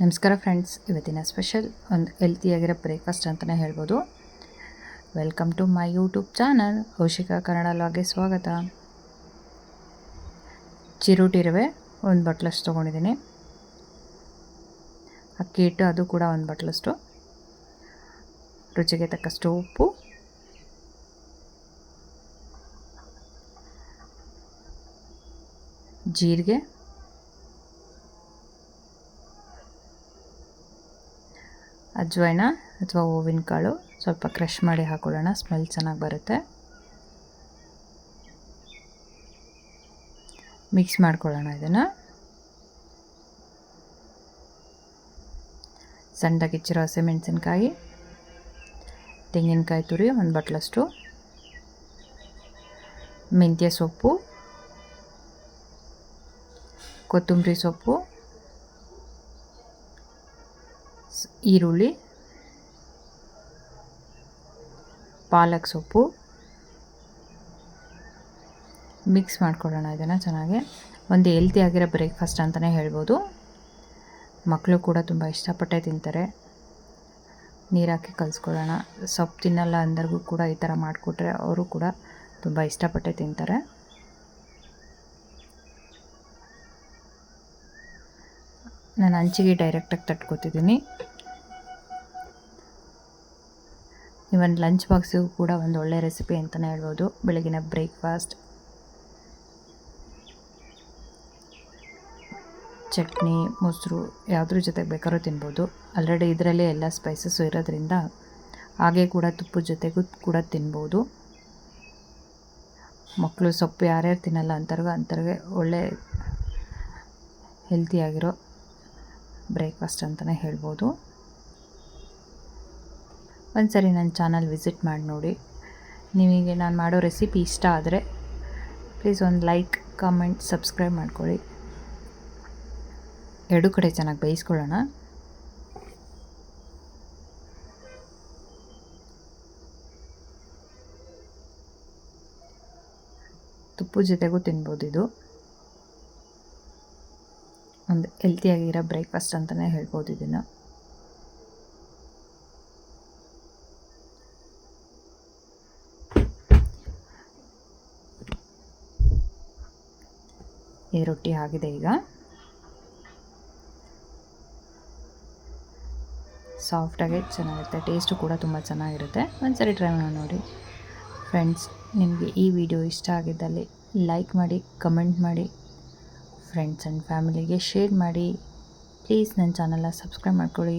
ನಮಸ್ಕಾರ ಫ್ರೆಂಡ್ಸ್, ಇವತ್ತಿನ ಸ್ಪೆಷಲ್ ಒಂದು ಹೆಲ್ತಿಯಾಗಿರೋ ಬ್ರೇಕ್ಫಾಸ್ಟ್ ಅಂತಲೇ ಹೇಳ್ಬೋದು. Welcome to my YouTube channel Kaushika Kannada ಲಾಗೆ ಸ್ವಾಗತ. ಚಿರೋಟಿ ರವೆ ಒಂದು ಬಟ್ಲಷ್ಟು ತೊಗೊಂಡಿದ್ದೀನಿ. ಅಕ್ಕಿ ಹಿಟ್ಟು ಅದು ಕೂಡ ಒಂದು ಬಟ್ಲಷ್ಟು. ರುಚಿಗೆ ತಕ್ಕಷ್ಟು ಉಪ್ಪು. ಜೀರಿಗೆ. ಅಜ್ವಾಯಿನ ಅಥವಾ ಹೂವಿನ ಕಾಳು. ಸ್ವಲ್ಪ ಕ್ರಷ್ ಮಾಡಿ ಹಾಕೊಳ್ಳೋಣ, ಸ್ಮೆಲ್ ಚೆನ್ನಾಗಿ ಬರುತ್ತೆ. ಮಿಕ್ಸ್ ಮಾಡ್ಕೊಳ್ಳೋಣ ಇದನ್ನು. ಸಣ್ಣದಾಗಿ ಹೆಚ್ಚಿರೋ ಹಸಿಮೆಣಸಿನ್ಕಾಯಿ, ತೆಂಗಿನಕಾಯಿ ತುರಿ ಒಂದು ಬಟ್ಲಷ್ಟು, ಮೆಂತ್ಯ ಸೊಪ್ಪು, ಕೊತ್ತಂಬರಿ ಸೊಪ್ಪು ಈರುಳ್ಳಿ, ಪಾಲಕ್ ಸೊಪ್ಪು. ಮಿಕ್ಸ್ ಮಾಡ್ಕೊಳ್ಳೋಣ ಇದನ್ನು ಚೆನ್ನಾಗಿ. ಒಂದು ಹೆಲ್ತಿ ಆಗಿರೋ ಬ್ರೇಕ್ಫಾಸ್ಟ್ ಅಂತಲೇ ಹೇಳ್ಬೋದು. ಮಕ್ಕಳು ಕೂಡ ತುಂಬ ಇಷ್ಟಪಟ್ಟೆ ತಿಂತಾರೆ. ನೀರು ಹಾಕಿ ಕಲಿಸ್ಕೊಳ್ಳೋಣ. ಸೊಪ್ಪು ತಿನ್ನಲ್ಲ ಅಂದ್ರಿಗೂ ಕೂಡ ಈ ಥರ ಮಾಡಿಕೊಟ್ರೆ ಅವರು ಕೂಡ ತುಂಬ ಇಷ್ಟಪಟ್ಟೆ ತಿಂತಾರೆ. ನಾನು ಹಂಚಿಗೆ ಡೈರೆಕ್ಟಾಗಿ ತಟ್ಕೊತಿದ್ದೀನಿ. ಇವನ್ ಲಂಚ್ ಬಾಕ್ಸಿಗೂ ಕೂಡ ಒಂದು ಒಳ್ಳೆ ರೆಸಿಪಿ ಅಂತಲೇ ಹೇಳ್ಬೋದು. ಬೆಳಗಿನ ಬ್ರೇಕ್ಫಾಸ್ಟ್ ಚಟ್ನಿ, ಮೊಸರು ಯಾವುದ್ರ ಜೊತೆಗೆ ಬೇಕಾದ್ರೂ ತಿನ್ಬೋದು. ಆಲ್ರೆಡಿ ಇದರಲ್ಲೇ ಎಲ್ಲ ಸ್ಪೈಸಸ್ಸು ಇರೋದ್ರಿಂದ ಹಾಗೆ ಕೂಡ ತುಪ್ಪದ ಜೊತೆಗೂ ಕೂಡ ತಿನ್ಬೋದು. ಮಕ್ಕಳು ಸೊಪ್ಪು ಯಾರ್ಯಾರು ತಿನ್ನಲ್ಲ ಅಂತರ್ಗ ಅಂಥವ್ರಿಗೆ ಒಳ್ಳೆ ಹೆಲ್ತಿಯಾಗಿರೋ ಬ್ರೇಕ್ಫಾಸ್ಟ್ ಅಂತಲೇ ಹೇಳ್ಬೋದು. ಒಂದು ಸರಿ ನನ್ನ ಚಾನಲ್ ವಿಸಿಟ್ ಮಾಡಿ ನೋಡಿ. ನಿಮಗೆ ನಾನು ಮಾಡೋ ರೆಸಿಪಿ ಇಷ್ಟ ಆದರೆ ಪ್ಲೀಸ್ ಒಂದು ಲೈಕ್, ಕಮೆಂಟ್, ಸಬ್ಸ್ಕ್ರೈಬ್ ಮಾಡ್ಕೊಳ್ಳಿ. ಎರಡೂ ಕಡೆ ಚೆನ್ನಾಗಿ ಬೇಯಿಸ್ಕೊಳ್ಳೋಣ. ತುಪ್ಪು ಜೊತೆಗೂ ತಿನ್ಬೋದು ಇದು. ಒಂದು ಹೆಲ್ತಿಯಾಗಿರೋ ಬ್ರೇಕ್ಫಾಸ್ಟ್ ಅಂತಲೇ ಹೇಳ್ಬೋದು ಇದನ್ನು. ಈ ರೊಟ್ಟಿ ಆಗಿದೆ ಈಗ. ಸಾಫ್ಟಾಗಿ ಚೆನ್ನಾಗಿರುತ್ತೆ. ಟೇಸ್ಟು ಕೂಡ ತುಂಬ ಚೆನ್ನಾಗಿರುತ್ತೆ. ಒಂದ್ಸರಿ ಟ್ರೈ ಮಾಡಿ ನೋಡಿ. ಫ್ರೆಂಡ್ಸ್ ನಿಮಗೆ ಈ ವಿಡಿಯೋ ಇಷ್ಟ ಆಗಿದ್ದಲ್ಲಿ ಲೈಕ್ ಮಾಡಿ ಕಮೆಂಟ್ ಮಾಡಿ ಫ್ರೆಂಡ್ಸ್ ಆ್ಯಂಡ್ ಫ್ಯಾಮಿಲಿಗೆ ಶೇರ್ ಮಾಡಿ. ಪ್ಲೀಸ್ ನನ್ನ ಚಾನಲ್ನ ಸಬ್ಸ್ಕ್ರೈಬ್ ಮಾಡ್ಕೊಳ್ಳಿ.